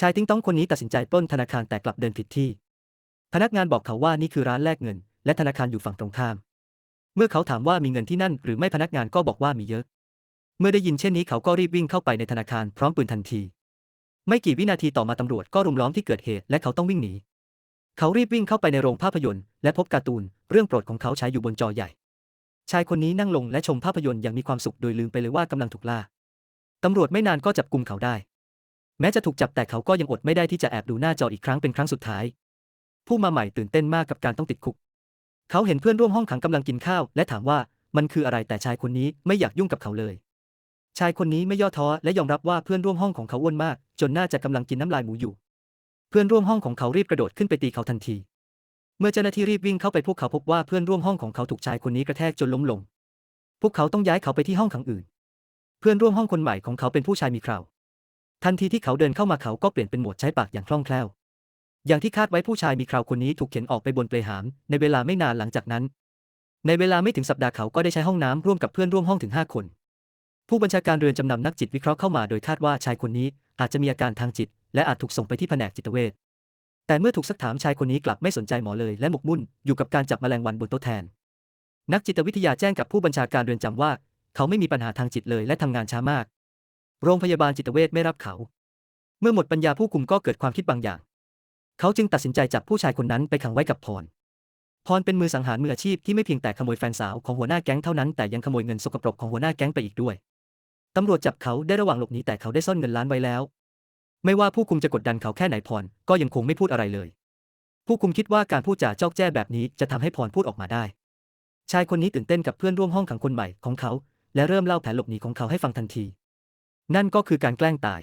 ชายติ้งต้องคนนี้ตัดสินใจปล้นธนาคารแต่กลับเดินผิดที่ พนักงานบอกเขาว่านี่คือร้านแลกเงิน และธนาคารอยู่ฝั่งตรงข้าม เมื่อเขาถามว่ามีเงินที่นั่นหรือไม่พนักงานก็บอกว่ามีเยอะ เมื่อได้ยินเช่นนี้เขาก็รีบวิ่งเข้าไปในธนาคารพร้อมปืนทันที ไม่กี่วินาทีต่อมาตำรวจก็รุมล้อมที่เกิดเหตุและเขาต้องวิ่งหนี เขารีบวิ่งเข้าไปในโรงภาพยนตร์ และพบการ์ตูน เรื่องโปรดของเขาฉายอยู่บนจอใหญ่ ชายคนนี้นั่งลงและชมภาพยนตร์อย่างมีความสุขโดยลืมไปเลยว่ากำลังถูกล่าตำรวจไม่นานก็จับกุมเขาได้ แม้จะถูกจับแต่เขาก็ยังอดไม่ได้ที่จะแอบดูหน้าจออีกครั้งเป็นครั้งสุดท้าย ผู้มาใหม่ตื่นเต้นมากกับการต้องติดคุก เขาเห็นเพื่อนร่วมห้องขังกำลังกินข้าว และถามว่ามันคืออะไรแต่ชายคนนี้ไม่อยากยุ่งกับเขาเลย ชายคนนี้ไม่ย่อท้อและยอมรับว่าเพื่อนร่วมห้องของเขาอ้วนมาก จนน่าจะกำลังกินน้ำลายหมูอยู่ เพื่อนร่วมห้องของเขารีบกระโดดขึ้นไปตีเขาทันที เมื่อเจ้าหน้าที่รีบวิ่งเข้าไปพวกเขาพบว่าเพื่อนร่วมห้องของเขาถูกชายคนนี้กระแทกจนล้มลง พวกเขาต้องย้ายเขาไปที่ห้องขังอื่น เพื่อนร่วมห้องคนใหม่ของเขาเป็นผู้ชายมีครา ทันทีที่เขาเดินเข้ามาเขาก็เปลี่ยนเป็นโหมดใช้ปากอย่างคล่องแคล่ว อย่างที่คาดไว้ผู้ชายมีคราวคนนี้ถูกเข็นออกไปบนเปลหาม ในเวลาไม่นานหลังจากนั้น ในเวลาไม่ถึงสัปดาห์เขาก็ได้ใช้ห้องน้ำร่วมกับเพื่อนร่วมห้องถึง 5 คน ผู้บัญชาการเรือนจำนำนักจิตวิเคราะห์เข้ามาโดยคาดว่าชายคนนี้อาจจะมีอาการทางจิต และอาจถูกส่งไปที่แผนกจิตเวช แต่เมื่อถูกซักถามชายคนนี้กลับไม่สนใจหมอเลย และหมกมุ่นอยู่กับการจับแมลงวันบนโต๊ะแทน นักจิตวิทยาแจ้งกับผู้บัญชาการเรือนจำว่า เขาไม่มีปัญหาทางจิตเลยและทำงานช้ามาก โรงพยาบาลจิตเวชไม่รับเขา เมื่อหมดปัญญาผู้คุมก็เกิดความคิดบางอย่าง เขาจึงตัดสินใจจับผู้ชายคนนั้นไปขังไว้กับพร พรเป็นมือสังหารมืออาชีพที่ไม่เพียงแต่ขโมยแฟนสาวของหัวหน้าแก๊งเท่านั้นแต่ยังขโมยเงินสกปรกของหัวหน้าแก๊งไปอีกด้วย ตำรวจจับเขาได้ระหว่างหลบหนีแต่เขาได้ซ่อนเงินล้านไว้แล้ว ไม่ว่าผู้คุมจะกดดันเขาแค่ไหนพรก็ยังคงไม่พูดอะไรเลย ผู้คุมคิดว่าการพูดจาจอกแจ้แบบนี้จะทำให้พรพูดออกมาได้ ชายคนนี้ตื่นเต้นกับเพื่อนร่วมห้องขังคนใหม่ของเขา และเริ่มเล่าแผนหลบหนีของเขาให้ฟังทันที นั่นก็คือการแกล้งตาย